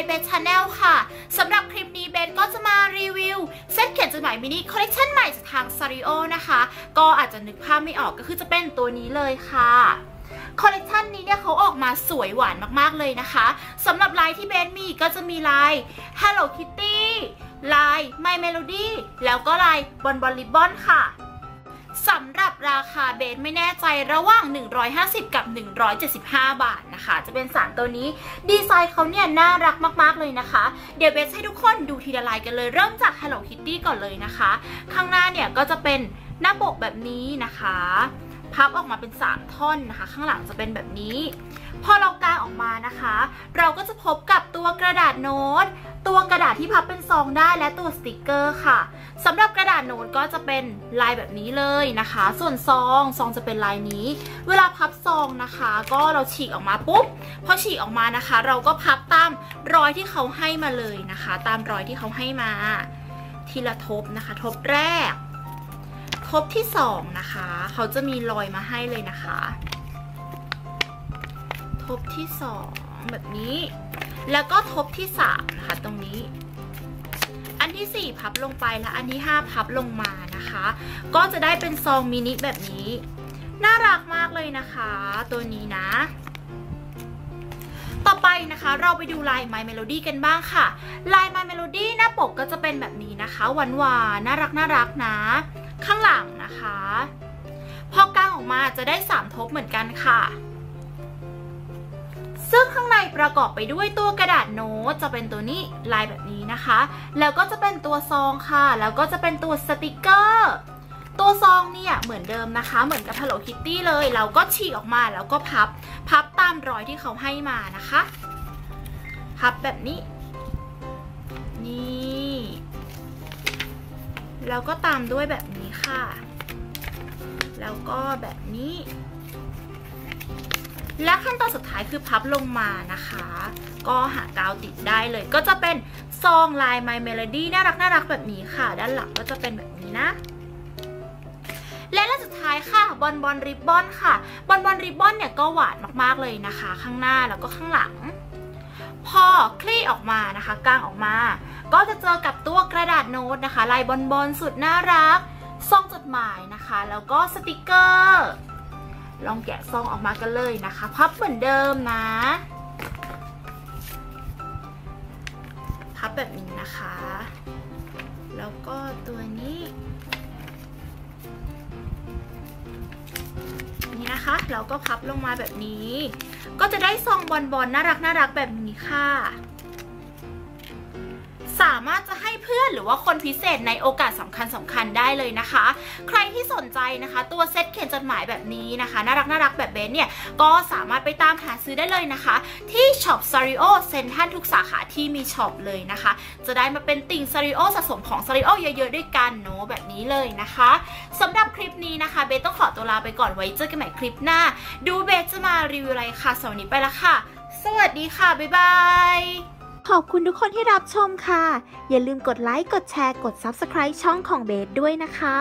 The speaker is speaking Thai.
เบสเบสชาแนลค่ะสำหรับคลิปนี้เบสก็จะมารีวิวเซตเขียนจดหมายมินิคอลเลคชันใหม่จากทางซาริโอนะคะ ก็อาจจะนึกภาพไม่ออกก็คือจะเป็นตัวนี้เลยค่ะคอลเลคชันนี้เนี่ยเขาออกมาสวยหวานมากๆเลยนะคะสำหรับลายที่เบสมีก็จะมีลาย Hello Kitty ลาย My Melody แล้วก็ลายบอลบอลริบบอนค่ะ สำหรับราคาเบสไม่แน่ใจระหว่าง 150 กับ 175 บาทนะคะ จะเป็นสารตัวนี้ ดีไซน์เขาเนี่ยน่ารักมาก ๆ เลยนะคะ เดี๋ยวเบสให้ทุกคนดูทีละลายกันเลย เริ่มจาก Hello Kitty ก่อนเลยนะคะ ข้างหน้าเนี่ยก็จะเป็นหน้าปกแบบนี้นะคะ พับออกมาเป็น 3 ท่อนนะคะ ข้างหลังจะเป็นแบบนี้ พอเรากางออกมานะคะ เราก็จะพบกับตัวกระดาษโน้ต ตัวกระดาษที่พับเป็นซองได้และตัวสติกเกอร์ค่ะสำหรับกระดาษโน้ตก็จะเป็นลายแบบนี้เลยนะคะ ส่วนซองซองจะเป็นลายนี้ เวลาพับซองนะคะ ก็เราฉีกออกมาปุ๊บพอฉีกออกมานะคะ เราก็พับตามรอยที่เขาให้มาเลยนะคะ ตามรอยที่เขาให้มา ทีละทบนะคะ ทบแรก ทบที่สองนะคะ เขาจะมีรอยมาให้เลยนะคะ ทบที่สองแบบนี้ แล้วก็ทบที่สามนะคะ ตรงนี้ อันที่สี่พับลงไปแล้วอันที่ห้าพับลงมานะคะ ก็จะได้เป็นซองมินิแบบนี้ น่ารักมากเลยนะคะ ตัวนี้นะต่อไปนะคะเราไปดูลาย My Melody กันบ้างค่ะ ลาย My Melody หน้าปกก็จะเป็นแบบนี้นะคะ หวานหวานน่ารักน่ารักนะ ข้างหลังนะคะ พอกางออกมาจะได้3ทบเหมือนกันค่ะ ซึ่งข้างในประกอบไปด้วยตัวกระดาษโน้ตจะเป็นตัวนี้ลายแบบนี้นะคะ แล้วก็จะเป็นตัวซองค่ะ แล้วก็จะเป็นตัวสติกเกอร์ตัวซองเนี่ยเหมือนเดิมนะคะ เหมือนกับ Hello Kitty เลย เราก็ฉีกออกมาแล้วก็พับ พับตามรอยที่เขาให้มานะคะ พับแบบนี้ นี่ แล้วก็ตามด้วยแบบนี้ค่ะ แล้วก็แบบนี้ และขั้นตอนสุดท้ายคือพับลงมานะคะ ก็หากาวติดได้เลย ก็จะเป็นซองลาย My Melody น่ารักน่ารักแบบนี้ค่ะ ด้านหลังก็จะเป็นแบบนี้นะและและสุดท้ายค่ะบอลบอลริบบอนค่ะ บอลบอลริบบอนเนี่ยก็หวานมากๆเลยนะคะ ข้างหน้าแล้วก็ข้างหลัง พอคลี่ออกมานะคะกางออกมา ก็จะเจอกับตัวกระดาษโน้ตนะคะ ลายบอลบอลสุดน่ารักซองจดหมายนะคะ แล้วก็สติกเกอร์ลองแกะซองออกมากันเลยนะคะ พับเหมือนเดิมนะ พับแบบนี้นะคะ แล้วก็ตัวนี้ นะคะเราก็พับลงมาแบบนี้ ก็จะได้ซองบอลบอลน่ารักน่ารักแบบนี้ค่ะ สามารถจะให้เพื่อนหรือว่าคนพิเศษในโอกาสสำคัญสำคัญได้เลยนะคะ ใครที่สนใจนะคะ ตัวเซตเขียนจดหมายแบบนี้นะคะ น่ารักน่ารักแบบเบนเนี่ย ก็สามารถไปตามหาซื้อได้เลยนะคะ ที่ช็อปซาริโอเซ็นทันทุกสาขาที่มีช็อปเลยนะคะ จะได้มาเป็นติ่งซาริโอสะสมของซาริโอเยอะๆด้วยกันเนาะแบบนี้เลยนะคะสำหรับคลิปนี้นะคะ เบนต้องขอตัวลาไปก่อนไว้เจอกันใหม่คลิปหน้า ดูเบนจะมารีวิวอะไรค่ะสวัสดีไปละค่ะ สวัสดีค่ะบ๊ายบาย ขอบคุณทุกคนที่รับชมค่ะ อย่าลืมกดไลค์ กดแชร์ กด Subscribe ช่องของเบสด้วยนะคะ